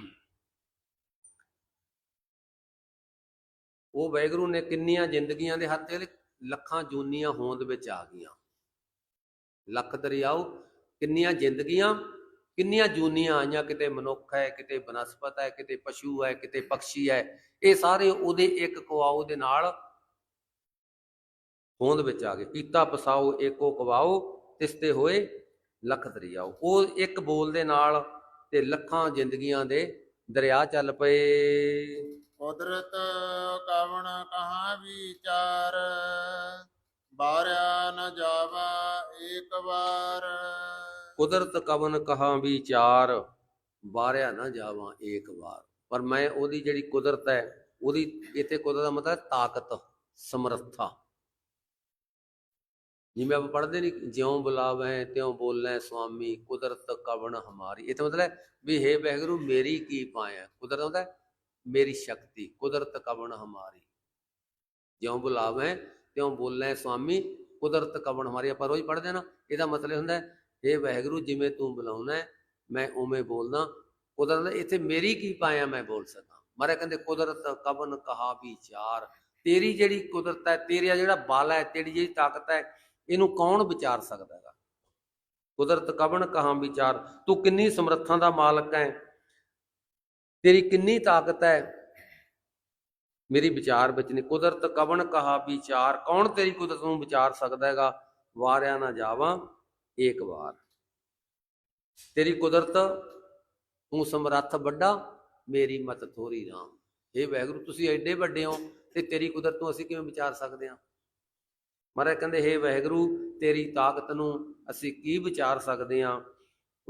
ਉਹ ਵੈਗਰੂ ਨੇ ਕਿੰਨੀਆਂ ਜ਼ਿੰਦਗੀਆਂ ਦੇ ਹੱਥ ਤੇ ਲੱਖਾਂ ਜੂਨੀਆਂ ਹੋਂਦ ਵਿੱਚ ਆ ਗਈਆਂ। ਲੱਖ ਦਰਿਆਓ ਕਿੰਨੀਆਂ ਜ਼ਿੰਦਗੀਆਂ ਕਿੰਨੀਆਂ ਜੂਨੀਆਂ ਆਈਆਂ, ਕਿਤੇ ਮਨੁੱਖ ਹੈ, ਕਿਤੇ ਬਨਸਪਤ ਹੈ, ਕਿਤੇ ਪਸ਼ੂ ਹੈ, ਕਿਤੇ ਪੰਛੀ ਹੈ, ਇਹ ਸਾਰੇ ਉਹਦੇ ਇੱਕ ਕਵਾਓ ਦੇ ਨਾਲ ਹੋਂਦ ਵਿੱਚ ਆ ਗਏ। ਕੀਤਾ ਪਸਾਓ, ਏਕੋ ਕਵਾਓ, ਤਿਸਤੇ ਹੋਏ ਲੱਖ ਦਰਿਆਓ ਉਹ ਇੱਕ ਬੋਲ ਦੇ ਨਾਲ ਤੇ ਲੱਖਾਂ ਜ਼ਿੰਦਗੀਆਂ ਦੇ ਦਰਿਆ ਚੱਲ ਪਏ। ਕੁਦਰਤ ਕਵਣ ਕਹਾ ਵਿਚਾਰ, ਬਾਰਿਆ ਨ ਜਾਵਾ ਏਕ ਵਾਰ। ਕੁਦਰਤ ਕਵਨ ਕਹਾ ਵਿਚਾਰ ਬਾਰਿਆ ਨਾ ਜਾਵਾਂ ਏਕ ਵਾਰ। ਪਰ ਮੈਂ ਉਹਦੀ ਜਿਹੜੀ ਕੁਦਰਤ ਹੈ, ਉਹਦੀ ਇੱਥੇ ਕੁਦਰਤ ਦਾ ਮਤਲਬ ਤਾਕਤ, ਸਮਰੱਥਾ। ਜਿਵੇਂ ਆਪਾਂ ਪੜ੍ਹਦੇ ਨਹੀਂ ਜਿਉਂ ਬੁਲਾਵੇਂ, ਤਿਉਂ ਬੋਲੇ ਸੁਆਮੀ, ਕੁਦਰਤ ਕਵਨ ਹਮਾਰੀ। ਇਹ ਮਤਲਬ ਵੀ ਹੇ ਵਾਹਿਗੁਰੂ ਮੇਰੀ ਕੀ ਪਾਇਆ ਕੁਦਰਤ ਹੁੰਦਾ ਮੇਰੀ ਸ਼ਕਤੀ, ਕੁਦਰਤ ਕਵਨ ਹਮਾਰੀ। ਜਿਉਂ ਬੁਲਾਵੇਂ, ਤਿਉਂ ਬੋਲੈ ਸੁਆਮੀ, ਕੁਦਰਤ ਕਵਨ ਹਮਾਰੀ। ਆਪਾਂ ਰੋਜ਼ ਪੜ੍ਹਦੇ ਨਾ, ਇਹਦਾ ਮਤਲਬ ਹੁੰਦਾ ਇਹ ਹੇ ਵਾਹਿਗੁਰੂ, ਜਿਵੇਂ ਤੂੰ ਬੁਲਾਉਣਾ ਮੈਂ ਉਵੇਂ ਬੋਲਦਾ ਕੁਦਰਤ ਇੱਥੇ ਮੇਰੀ ਕੀ ਪਾਇਆ ਮੈਂ ਬੋਲ ਸਕਾਂ? ਮਾਰੇ ਕਹਿੰਦੇ, ਕੁਦਰਤ ਕਵਨ ਕਹਾ ਵਿਚਾਰ ਤੇਰੀ ਜਿਹੜੀ ਕੁਦਰਤ ਹੈ, ਤੇਰਾ ਜਿਹੜਾ ਬਲ ਹੈ, ਤੇਰੀ ਜਿਹੜੀ ਤਾਕਤ ਹੈ, ਇਹਨੂੰ ਕੌਣ ਵਿਚਾਰ ਸਕਦਾ ਹੈਗਾ? ਕੁਦਰਤ ਕਵਨ ਕਹਾ ਵਿਚਾਰ ਤੂੰ ਕਿੰਨੀ ਸਮਰੱਥਾ ਦਾ ਮਾਲਕ ਹੈ? ਤੇਰੀ ਕਿੰਨੀ ਤਾਕਤ ਹੈ? ਮੇਰੀ ਵਿਚਾਰ ਵਿੱਚ ਨਹੀਂ। ਕੁਦਰਤ ਕਵਨ ਕਹਾ ਵਿਚਾਰ ਕੌਣ ਤੇਰੀ ਕੁਦਰਤ ਨੂੰ ਵਿਚਾਰ ਸਕਦਾ ਹੈਗਾ? ਵਾਰਿਆ ਨਾ ਜਾਵਾਂ। ਏਕ ਵਾਰ। ਤੇਰੀ ਕੁਦਰਤ, ਤੂੰ ਸਮਰੱਥ ਵੱਡਾ, ਮੇਰੀ ਮਤ ਥੋਰੀ ਰਾਮ। ਇਹ ਵੈਗੁਰੂ, ਤੁਸੀਂ ਐਡੇ ਵੱਡੇ ਹੋ ਤੇ ਤੇਰੀ ਕੁਦਰਤ ਨੂੰ ਅਸੀਂ ਕਿਵੇਂ ਵਿਚਾਰ ਸਕਦੇ ਹਾਂ? ਮਹਾਰਾਜ ਕਹਿੰਦੇ, ਹੇ ਵਾਹਿਗੁਰੂ ਤੇਰੀ ਤਾਕਤ ਨੂੰ ਅਸੀਂ ਕੀ ਵਿਚਾਰ ਸਕਦੇ ਹਾਂ?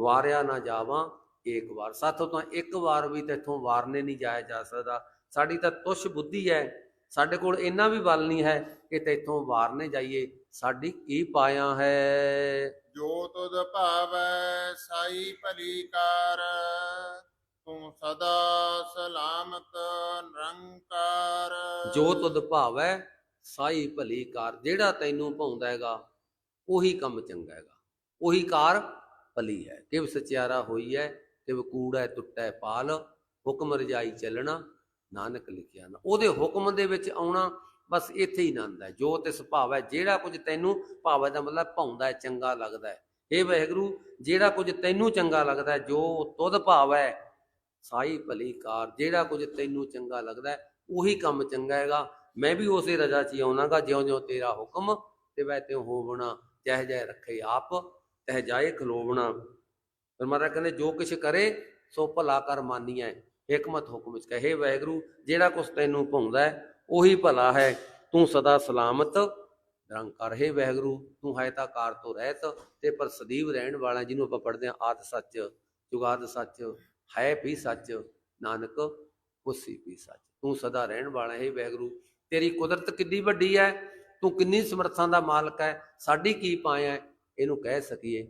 ਵਾਰਿਆ ਨਾ ਜਾਵਾਂ ਏਕ ਵਾਰ। ਸਾਥੋਂ ਤਾਂ ਇੱਕ ਵਾਰ ਵੀ ਤੇਥੋਂ ਵਾਰਨੇ ਨਹੀਂ ਜਾਇਆ ਜਾ ਸਕਦਾ। ਸਾਡੀ ਤਾਂ ਤੁਸ਼ ਬੁੱਧੀ ਹੈ ਸਾਡੇ ਕੋਲ ਇੰਨਾ ਵੀ ਬਲ ਨਹੀਂ ਹੈ ਕਿ ਤੇਥੋਂ ਵਾਰਨੇ ਜਾਈਏ। ਸਾਡੀ ਕੀ ਪਾਇਆ ਹੈ? ਜੋ ਤੁਧ ਭਾਵੈ ਸਾਈ ਭਲੀ ਕਾਰ। ਤੂੰ ਸਦਾ ਸਲਾਮਤ ਨਿਰੰਕਾਰ। ਜੋ ਤੁਧ ਭਾਵੈ ਸਾਈ ਭਲੀ ਕਾਰ। ਜਿਹੜਾ ਤੈਨੂੰ ਭਾਉਂਦਾ ਹੈਗਾ ਉਹੀ ਕੰਮ ਚੰਗਾ ਹੈਗਾ। ਉਹੀ ਕਾਰ ਭਲੀ ਹੈ। ਕਿਵ ਸਚਿਆਰਾ ਹੋਈ ਹੈ ਕਿਵ ਕੂੜਾ ਟੁੱਟੈ ਪਾਲ। ਹੁਕਮ ਰਜਾਈ ਚੱਲਣਾ। ਨਾਨਕ ਲਿਖਿਆ ਨਾ, ਉਹਦੇ ਹੁਕਮ ਦੇ ਵਿੱਚ ਆਉਣਾ ਬਸ ਇੱਥੇ ਹੀ ਆਨੰਦ ਹੈ, ਜੋ ਤਿਸ ਭਾਵੈ ਜਿਹੜਾ ਕੁਝ ਤੈਨੂੰ ਭਾਵ ਦਾ ਮਤਲਬ ਭਾਉਂਦਾ ਹੈ, ਚੰਗਾ ਲੱਗਦਾ ਹੈ। ਇਹ ਵਾਹਿਗੁਰੂ, ਜਿਹੜਾ ਕੁਝ ਤੈਨੂੰ ਚੰਗਾ ਲੱਗਦਾ ਹੈ, ਜੋ ਤੁਧ ਭਾਵੈ ਸਾਈ ਭਲੀ ਕਾਰ, ਜਿਹੜਾ ਕੁਝ ਤੈਨੂੰ ਚੰਗਾ ਲੱਗਦਾ ਹੈ, ਉਹੀ ਕੰਮ ਚੰਗਾ ਹੈਗਾ। ਮੈਂ ਵੀ ਉਸੇ ਰਜਾ 'ਚ ਹੀ ਆਉਣਾਗਾ, ਜਿਉਂ-ਜਿਉਂ ਤੇਰਾ ਹੁਕਮ ਤੇ ਵੈ ਤਿਉ ਹੋਵਣਾ ਜਹ ਜਹ ਰੱਖੇ ਆਪ, ਤਹ ਜਾਏ ਖਲੋਵਣਾ। ਫਿਰ ਮਹਾਰਾਜ ਕਹਿੰਦੇ, ਜੋ ਕੁਛ ਕਰੇ, ਸੋ ਭਲਾ ਕਰ ਮਾਨੀਐ। ਹਕਮਤ ਹੁਕਮ ਵਿੱਚ ਕਹੇ ਵਾਹਿਗੁਰੂ, ਜਿਹੜਾ ਕੁਛ ਤੈਨੂੰ ਭਾਉਂਦਾ ਹੈ, ਉਹੀ ਭਲਾ ਹੈ। ਤੂੰ ਸਦਾ ਸਲਾਮਤ ਨਿਰੰਕਾਰ ਹੈ ਵਾਹਿਗੁਰੂ, ਤੂੰ ਹੈ ਤਾਂ ਕਾਰ ਤੋਂ ਰਹਿਤ ਤੇ ਪਰ ਸਦੀਵ ਰਹਿਣ ਵਾਲਾ ਜਿਹਨੂੰ ਆਪਾਂ ਪੜ੍ਹਦੇ ਹਾਂ ਆਦ ਸੱਚ, ਜੁਗਾਦ ਸੱਚ ਹੈ ਵੀ ਸੱਚ, ਨਾਨਕ ਉਸੀ ਵੀ ਸੱਚ। ਤੂੰ ਸਦਾ ਰਹਿਣ ਵਾਲਾ, ਹੈ ਵਾਹਿਗੁਰੂ, ਤੇਰੀ ਕੁਦਰਤ ਕਿੰਨੀ ਵੱਡੀ ਹੈ, ਤੂੰ ਕਿੰਨੀ ਸਮਰੱਥਾ ਦਾ ਮਾਲਕ ਹੈ, ਸਾਡੀ ਕੀ ਪਾਇਆ ਹੈ, ਇਹਨੂੰ ਕਹਿ ਸਕੀਏ।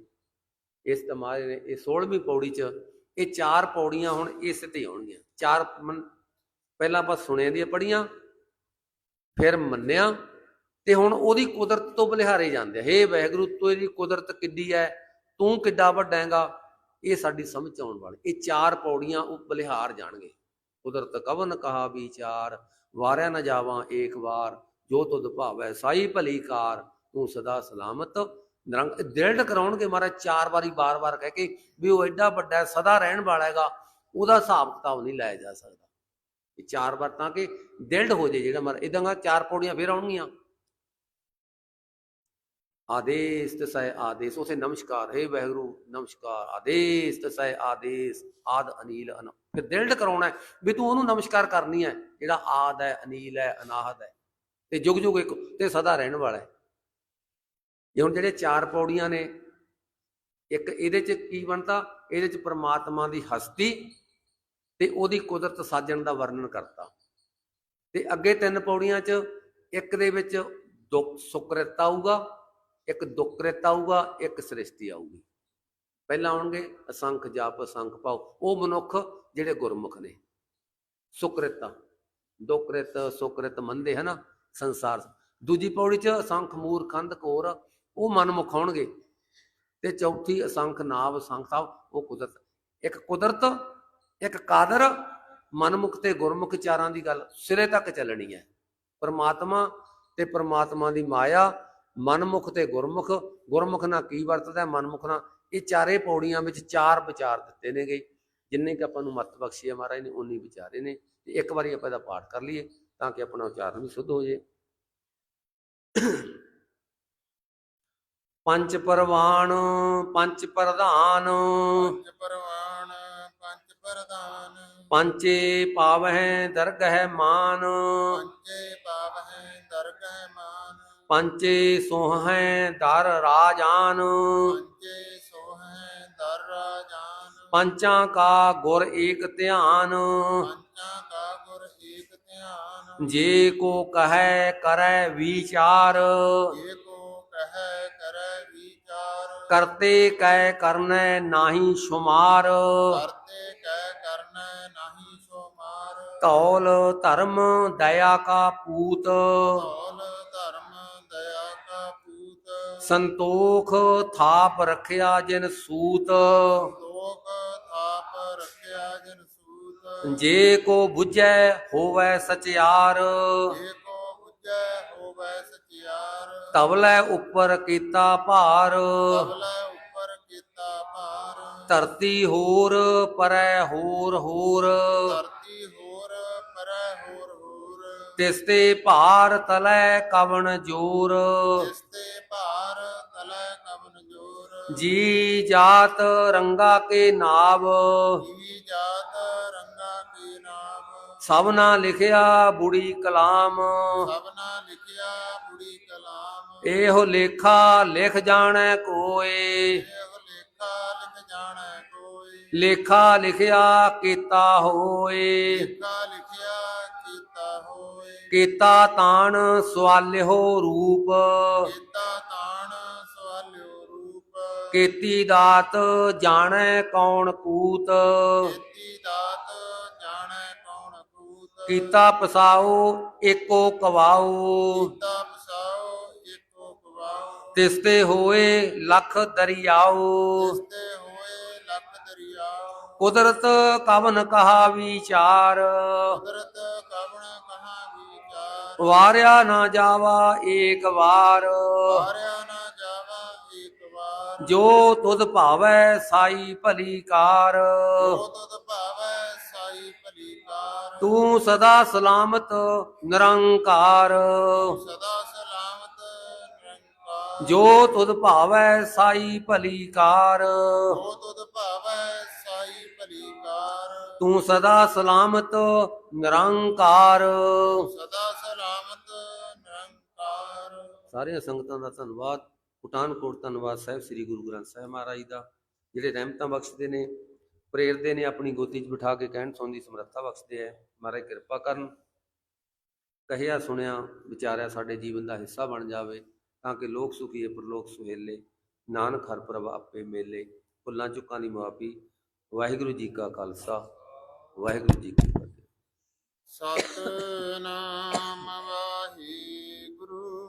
ਇਸ ਤਮਾਰੇ ਨੇ, ਇਹ 16ਵੀਂ ਪੌੜੀ 'ਚ ਇਹ ਚਾਰ ਪੌੜੀਆਂ ਹੁਣ ਇਸ ਤੇ ਆਉਣਗੀਆਂ। ਚਾਰ ਪਹਿਲਾਂ ਆਪਾਂ ਸੁਣਿਆ ਦੀਆਂ ਪੜੀਆਂ ਫਿਰ ਮੰਨਿਆ, ਤੇ ਹੁਣ ਉਹਦੀ ਕੁਦਰਤ ਤੋਂ ਬਲਿਹਾਰੇ ਜਾਂਦੇ ਹੇ ਵਾਹਿਗੁਰੂ ਤੇਰੀ ਕੁਦਰਤ ਕਿੱਡੀ ਹੈ ਤੂੰ ਕਿੱਡਾ ਵੱਡਾ ਹੈਗਾ? ਇਹ ਸਾਡੀ ਸਮਝ ਆਉਣ ਵਾਲੀ। ਇਹ ਚਾਰ ਪੌੜੀਆਂ ਉਹ ਬਲਿਹਾਰ ਜਾਣਗੇ। ਕੁਦਰਤ ਕਵਨ ਕਹਾ ਵਿਚਾਰ, ਵਾਰਿਆ ਨਾ ਜਾਵਾਂ ਏਕ ਵਾਰ। ਜੋ ਤੁਧ ਭਾਵੈ ਸਾਈ ਭਲੀ ਕਾਰ, ਤੂੰ ਸਦਾ ਸਲਾਮਤ ਨਿਰੰਗ ਦਿਲਡ ਕਰਾਉਣਗੇ ਮਹਾਰਾਜ, ਚਾਰ ਵਾਰੀ ਬਾਰ-ਬਾਰ ਕਹਿ ਕੇ ਵੀ ਉਹ ਐਡਾ ਵੱਡਾ ਸਦਾ ਰਹਿਣ ਵਾਲਾ ਹੈਗਾ, ਉਹਦਾ ਹਿਸਾਬ ਕਿਤਾਬ ਨਹੀਂ ਲਾਇਆ ਜਾ ਸਕਦਾ। ਇਹ ਚਾਰ ਵਾਰ ਤਾਂ ਕਿ ਦਿਲਡ ਹੋ ਜੇ ਜਿਹੜਾ ਮਰ ਇਦਾਂ ਚਾਰ ਪੌੜੀਆਂ ਫੇਰ ਆਉਣਗੀਆਂ। ਆਦੇਸ ਤਸੈ ਆਦੇਸ, ਉਥੇ ਨਮਸਕਾਰ, ਹੈ ਵਹਿਗੁਰੂ, ਨਮਸਕਾਰ, ਆਦੇਸ ਤਸੈ ਆਦੇਸ, ਆਦ ਅਨੀਲ ਅਨ ਫਿਰ ਦਿਲਡ ਕਰਾਉਣਾ ਵੀ ਤੂੰ ਉਹਨੂੰ ਨਮਸਕਾਰ ਕਰਨੀ ਹੈ, ਜਿਹੜਾ ਆਦ ਹੈ, ਅਨੀਲ ਹੈ ਅਨਾਹਦ ਹੈ, ਤੇ ਜੁਗ ਜੁਗ ਇੱਕ, ਤੇ ਸਦਾ ਰਹਿਣ ਵਾਲਾ ਹੈ। ਇਹ ਹੁਣ ਜਿਹੜੇ ਚਾਰ ਪੌੜੀਆਂ ਨੇ, ਇੱਕ ਇਹਦੇ ਚ ਕੀ ਬਣਦਾ? ਇਹਦੇ ਚ ਪ੍ਰਮਾਤਮਾ ਦੀ ਹਸਤੀ ਤੇ ਉਹਦੀ ਕੁਦਰਤ ਸਾਜਣ ਦਾ ਵਰਣਨ ਕਰਤਾ। ਤੇ ਅੱਗੇ ਤਿੰਨ ਪੌੜੀਆਂ ਚ ਇੱਕ ਦੇ ਵਿੱਚ ਦੁੱਖ ਸੁਕ੍ਰਿਤ ਆਊਗਾ, ਇੱਕ ਦੁਕ੍ਰਿਤ ਆਊਗਾ, ਇੱਕ ਸ੍ਰਿਸ਼ਟੀ ਆਊਗੀ। ਪਹਿਲਾਂ ਆਉਣਗੇ ਅਸੰਖ ਜਾਪ, ਅਸੰਖ ਪਾਉ ਉਹ ਮਨੁੱਖ ਜਿਹੜੇ ਗੁਰਮੁਖ ਨੇ। ਸੁਕ੍ਰਿਤ ਦੁਕ੍ਰਿਤ ਸੁਕ੍ਰਿਤ ਮੰਦੇ ਹਨਾ, ਸੰਸਾਰ ਦੂਜੀ ਪੌੜੀ ਚ ਅਸੰਖ ਮੂਰ ਖੰਦ ਕੋਰ ਉਹ ਮਨਮੁਖ ਹੋਣਗੇ ਤੇ ਚੌਥੀ ਅਸੰਖ ਨਾਵ ਅਸੰਖ ਸਾਹਿਬ ਉਹ ਕੁਦਰਤ। ਇੱਕ ਕੁਦਰਤ ਇੱਕ ਕਾਦਰ ਮਨਮੁਖ ਤੇ ਗੁਰਮੁਖ ਚਾਰਾਂ ਦੀ ਗੱਲ ਸਿਰੇ ਤੱਕ ਚੱਲਣੀ ਹੈ। ਪਰਮਾਤਮਾ ਤੇ ਪਰਮਾਤਮਾ ਦੀ ਮਾਇਆ ਮਨਮੁਖ ਤੇ ਗੁਰਮੁਖ। ਗੁਰਮੁਖ ਨਾਲ ਕੀ ਵਰਤਦਾ ਹੈ, ਮਨਮੁਖ ਨਾਲ ਇਹ ਚਾਰੇ ਪੌੜੀਆਂ ਵਿੱਚ ਚਾਰ ਵਿਚਾਰ ਦਿੱਤੇ ਨੇਗੇ ਜਿੰਨੇ ਕਿ ਆਪਾਂ ਨੂੰ ਮਤ ਬਖਸ਼ੀ ਹੈ ਮਹਾਰਾਜ ਨੇ ਉਨੀ ਵਿਚਾਰੇ ਨੇ। ਤੇ ਇੱਕ ਵਾਰੀ ਆਪਾਂ ਇਹਦਾ ਪਾਠ ਕਰ ਲਈਏ ਤਾਂ ਕਿ ਆਪਣਾ ਉਚਾਰਨ ਵੀ ਸ਼ੁੱਧ ਹੋ ਜੇ ਪੰਜ ਪਰਵਾਨ ਪੰਜ ਪ੍ਰਧਾਨ। ਪੰਜ ਪਰਵਾਨ ਪੰਜ ਪ੍ਰਧਾਨ। ਪੰਚੇ ਪਾਵਹਿ ਦਰਗਹਿ ਮਾਨ। ਪੰਜੇ ਪਾਵਹਿ ਦਰਗਹਿ ਮਾਨ। ਪੰਚੇ ਸੋਹੈ ਦਰ ਰਾਜਾਨ। ਪੰਜੇ ਸੋਹੈ ਦਰ ਰਾਜਾਨ। ਪੰਚਾਂ ਕਾ ਗੁਰ ਏਕ ਧਿਆਨ। ਪੰਚਾਂ ਕਾ ਗੁਰ ਏਕ ਧਿਆਨ। ਜੇ ਕੋ ਕਹੈ ਕਰੈ ਵਿਚਾਰ। ਜੇ ਕੋ ਕਹੈ ਕਰੈ ਕਰਤੇ ਕੈ ਕਰਨੈ ਨਾਹੀ ਸ਼ੁਮਾਰ। ਕਰਤੇ ਕਹਿ ਕਰਨੈ ਨਾਹੀ ਸੋ ਮਾਰ ਧੌਲ ਧਰਮ ਦਇਆ ਕਾ ਪੂਤ। ਧੌਲ ਧਰਮ ਦਇਆ ਕਾ ਪੂਤ। ਸੰਤੋਖ ਥਾਪ ਰਖਿਆ ਜਿਨ ਸੂਤ। ਲੋਕ ਥਾਪ ਰੱਖਿਆ ਜਨ ਸੂਤ। ਜੇ ਕੋ 부ਝੈ ਹੋਵੈ ਸਚਿਆਰ। ਜੇ ਕੋ ਬੁੱਝੈ ਹੋਵੈ ਸਚਿਆਰ। ਤਵਲੇ ਉੱਪਰ ਕੀਤਾ ਭਾਰ। ਧਰਤੀ ਹੋਰ ਪਰੈ ਹੋਰ ਹੋਰ। ਤਿਸ ਤੇ ਭਾਰ ਤਲੈ ਕਵਣ ਜੋਰ। ਤਿਸ ਭਾਰ ਜੀ ਜਾਤ ਰੰਗਾ ਕੇ ਨਾਵ। ਜੀ ਜਾਤ ਰੰਗਾ ਕੀ ਨਾਮ ਸਭਨਾ ਲਿਖਿਆ ਬੁੜੀ ਕਲਾਮ। ਸਭਨਾ ਲਿਖਿਆ ਬੁੜੀ ਕਲਾਮ। ਇਹੋ ਲੇਖਾ ਲਿਖ ਜਾਣੈ ਕੋਏ। ਇਹੋ ਲੇਖਾ ਲਿਖ ਜਾਣੈ ਕੋਈ ਲੇਖਾ ਲਿਖਿਆ ਕੀਤਾ ਹੋਏ। ਲੇਖਾ ਲਿਖਿਆ ਕੀਤਾ ਹੋਏ। ਕੀਤਾ ਤਾਣ ਸਵਾਲਿਓ ਰੂਪ। ਕੀਤਾ ਤਾਣ ਕੀਤੀ ਦਾਤ ਜਾਣੈ ਕੌਣ ਕੂਤ। ਕੀਤੀ ਦਾਤ ਜਾਣੈ ਕੌਣ ਕੂਤ। ਕੀਤਾ ਪਸਾਓ ਏਕੋ ਕਵਾਓ। ਕੀਤਾ ਵਸਾਓ ਏਕੋ ਕਵਾਓ। ਤਿਸਤੇ ਹੋਏ ਲੱਖ ਦਰਿਆਓ। ਤਿਸਤੇ ਹੋਏ ਲੱਖ ਦਰਿਆਓ। ਕੁਦਰਤ ਕਵਨ ਕਹਾ ਵਿਚਾਰ। ਕੁਦਰਤ ਕਵਣ ਕਹਾ ਵਿਚਾਰ। ਵਾਰਿਆ ਨਾ ਜਾਵਾ ਏਕ ਵਾਰ। ਹਾਰਿਆ ਨਾ ਜਾਵਾ ਏਕ ਵਾਰ ਜੋ ਤੁਧ ਭਾਵੈ ਸਾਈ ਭਲੀ ਕਾਰ ਜੋ ਤੁਧ ਭਾਵੈ ਸਾਈ ਭਲੀ ਕਾਰ ਤੂੰ ਸਦਾ ਸਲਾਮਤ ਨਿਰੰਕਾਰ। ਸਦਾ ਸਲਾਮਤ ਨਿਰੰਕਾਰ। ਜੋ ਤੁਧ ਭਾਵੈ ਸਾਈ ਭਲੀ ਕਾਰ ਜੋ ਤੁਧ ਭਾਵੈ ਸਾਈ ਭਲੀ ਕਾਰ ਤੂੰ ਸਦਾ ਸਲਾਮਤ ਨਿਰੰਕਾਰ। ਸਦਾ ਸਲਾਮਤ ਨਿਰੰਕਾਰ। ਸਾਰੀਆਂ ਸੰਗਤਾਂ ਦਾ ਧੰਨਵਾਦ। ਪਠਾਨਕੋਟ ਧੰਨਵਾਦ ਸਾਹਿਬ, ਸ੍ਰੀ ਗੁਰੂ ਗ੍ਰੰਥ ਸਾਹਿਬ ਮਹਾਰਾਜ ਦਾ, ਜਿਹੜੇ ਰਹਿਮਤਾਂ ਬਖਸ਼ਦੇ ਨੇ, ਪ੍ਰੇਰਦੇ ਨੇ, ਆਪਣੀ ਗੋਦੀ 'ਚ ਬਿਠਾ ਕੇ ਕਹਿਣ ਸੌਣ ਦੀ ਸਮਰੱਥਾ ਬਖਸ਼ਦੇ ਐ ਮਹਾਰਾਜ ਕਿਰਪਾ ਕਰਨ। ਕਹਿਆ, ਸੁਣਿਆ, ਵਿਚਾਰਿਆ ਸਾਡੇ ਜੀਵਨ ਦਾ ਹਿੱਸਾ ਬਣ ਜਾਵੇ, ਤਾਂ ਕਿ ਲੋਕ ਸੁਖੀਏ ਪਰਲੋਕ ਸੁਹੇਲੇ। ਨਾਨਕ ਹਰ ਪ੍ਰਭ ਆਪੇ ਮੇਲੇ। ਭੁੱਲਾਂ ਚੁੱਕਾਂ ਦੀ ਮਾਫ਼ੀ। ਵਾਹਿਗੁਰੂ ਜੀ ਕਾ ਖਾਲਸਾ। ਵਾਹਿਗੁਰੂ ਜੀ ਕੀ ਫਤਿਹ। ਸਤਨਾਮ ਵਾਹਿਗੁਰੂ।